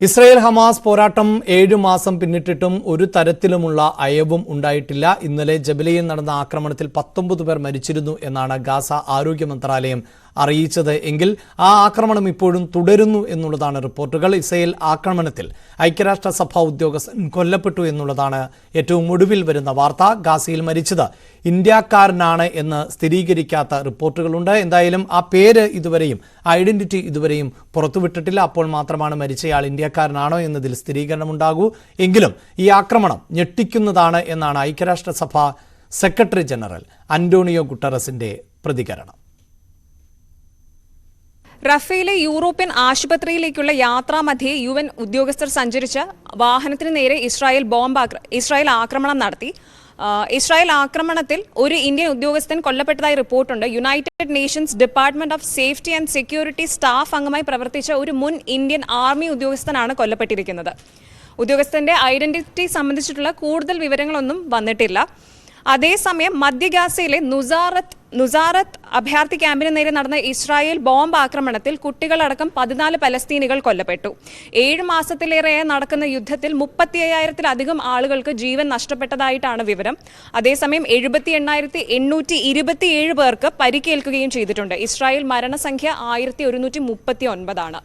Israel Hamas പോരാട്ടം ഏഴു മാസം പിന്നിട്ടിട്ടും ഒരു തരത്തിലുമുള്ള അയവും ഉണ്ടായിട്ടില്ല. ഇന്നലെ ജബലിയിൽ നടന്ന ആക്രമണത്തിൽ പത്തൊമ്പത് പേർ മരിച്ചിരുന്നു എന്നാണ് ഗാസ ആരോഗ്യ മന്ത്രാലയം അറിയിച്ചത് എങ്കിൽ ആ ആക്രമണം ഇപ്പോഴും തുടരുന്നു എന്നുള്ളതാണ് റിപ്പോർട്ടുകൾ. ഇസ്രയേൽ ആക്രമണത്തിൽ ഐക്യരാഷ്ട്രസഭ ഉദ്യോഗസ്ഥൻ കൊല്ലപ്പെട്ടു എന്നുള്ളതാണ് ഏറ്റവും ഒടുവിൽ വരുന്ന വാർത്ത. ഗാസയിൽ മരിച്ചത് ഇന്ത്യക്കാരനാണ് എന്ന് സ്ഥിരീകരിക്കാത്ത റിപ്പോർട്ടുകളുണ്ട്. എന്തായാലും ആ പേര് ഇതുവരെയും ഐഡന്റിറ്റി ഇതുവരെയും പുറത്തുവിട്ടിട്ടില്ല. അപ്പോൾ മാത്രമാണ് മരിച്ചയാൾ ഇന്ത്യക്കാരനാണോ എന്നതിൽ സ്ഥിരീകരണമുണ്ടാകൂ. എങ്കിലും ഈ ആക്രമണം ഞെട്ടിക്കുന്നതാണ് എന്നാണ് ഐക്യരാഷ്ട്രസഭ സെക്രട്ടറി ജനറൽ അന്റോണിയോ ഗുട്ടറസിന്റെ പ്രതികരണം. റഫേലെ യൂറോപ്യൻ ആശുപത്രിയിലേക്കുള്ള യാത്രാമധ്യേ യു എൻ ഉദ്യോഗസ്ഥർ സഞ്ചരിച്ച വാഹനത്തിന് നേരെ ഇസ്രായേൽ ബോംബ് ഇസ്രായേൽ ആക്രമണം നടത്തി. ഇസ്രായേൽ ആക്രമണത്തിൽ ഒരു ഇന്ത്യൻ ഉദ്യോഗസ്ഥൻ കൊല്ലപ്പെട്ടതായി റിപ്പോർട്ടുണ്ട്. United Nations Department of Safety and Security staff അംഗമായി പ്രവർത്തിച്ച ഒരു മുൻ ഇന്ത്യൻ ആർമി ഉദ്യോഗസ്ഥനാണ് കൊല്ലപ്പെട്ടിരിക്കുന്നത്. ഉദ്യോഗസ്ഥന്റെ ഐഡന്റിറ്റി സംബന്ധിച്ചിട്ടുള്ള കൂടുതൽ വിവരങ്ങളൊന്നും വന്നിട്ടില്ല. അതേസമയം മധ്യഗാസയിലെ നുസാറത്ത് നുസാറത്ത് അഭയാർത്ഥി ക്യാമ്പിന് നേരെ നടന്ന ഇസ്രായേൽ ബോംബ് ആക്രമണത്തിൽ കുട്ടികളടക്കം പതിനാല് പലസ്തീനികൾ കൊല്ലപ്പെട്ടു. ഏഴ് മാസത്തിലേറെയായി നടക്കുന്ന യുദ്ധത്തിൽ മുപ്പത്തി അയ്യായിരത്തിലധികം ആളുകൾക്ക് ജീവൻ നഷ്ടപ്പെട്ടതായിട്ടാണ് വിവരം. അതേസമയം എഴുപത്തി എണ്ണായിരത്തി എണ്ണൂറ്റി ഇരുപത്തിയേഴ് പേർക്ക് പരിക്കേൽക്കുകയും ചെയ്തിട്ടുണ്ട്. ഇസ്രായേൽ മരണസംഖ്യ ആയിരത്തി ഒരുന്നൂറ്റി മുപ്പത്തി ഒൻപതാണ്